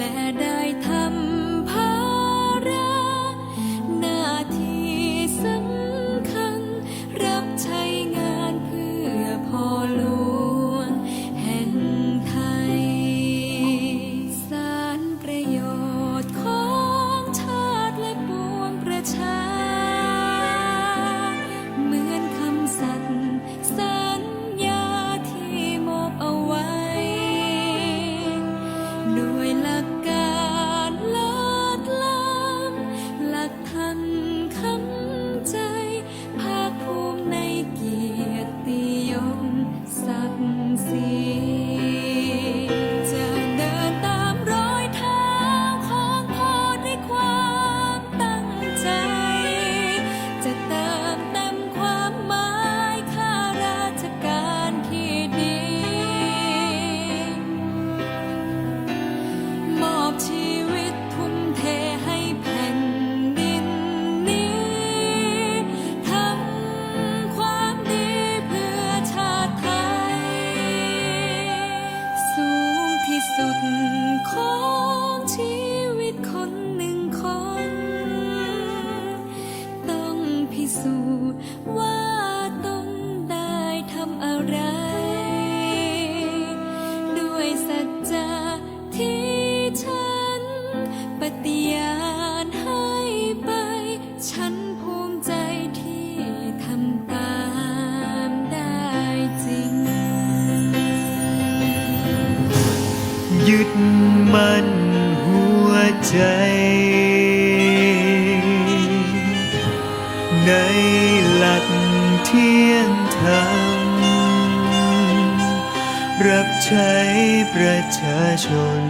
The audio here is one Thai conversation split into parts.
มั่นหัวใจ ในหลักเที่ยงธรรม รับใช้ประชาชน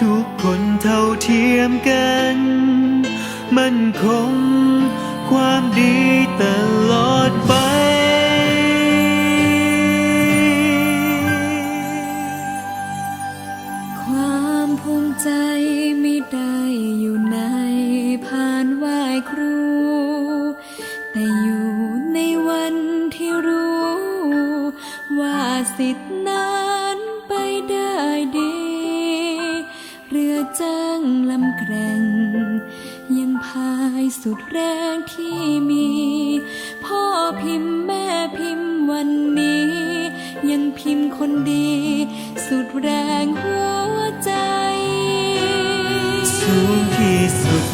ทุกคนเท่าเทียมกัน มั่นคงความดีตลอด สิทธินั้นไปได้ดี เรือจ้างลำแกร่ง ยังพายสุดแรงที่มี พ่อพิมพ์แม่พิมพ์วันนี้ ยังพิมพ์คนดี สุดแรงหัวใจสูงที่สุด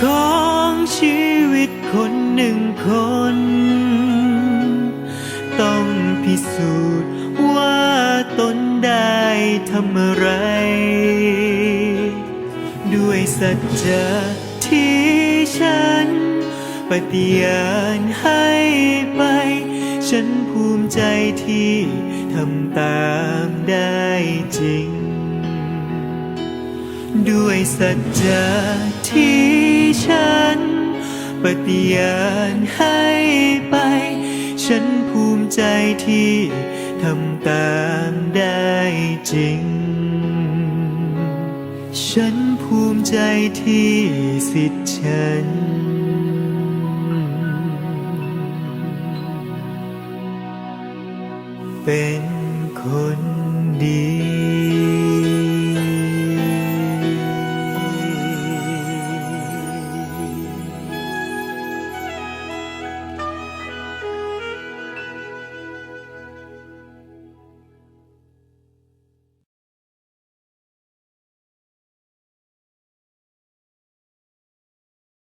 ของชีวิตคนหนึ่งคน ต้องพิสูจน์ ทำอะไร ด้วยสัจจะที่ฉัน ปฏิญาณให้ไป ฉันภูมิใจที่ทำตามได้จริง ด้วยสัจจะที่ฉัน ปฏิญาณให้ไป ฉันภูมิใจที่ทำตามได้ จริง ฉันภูมิใจที่สิทธิ์ฉัน เป็น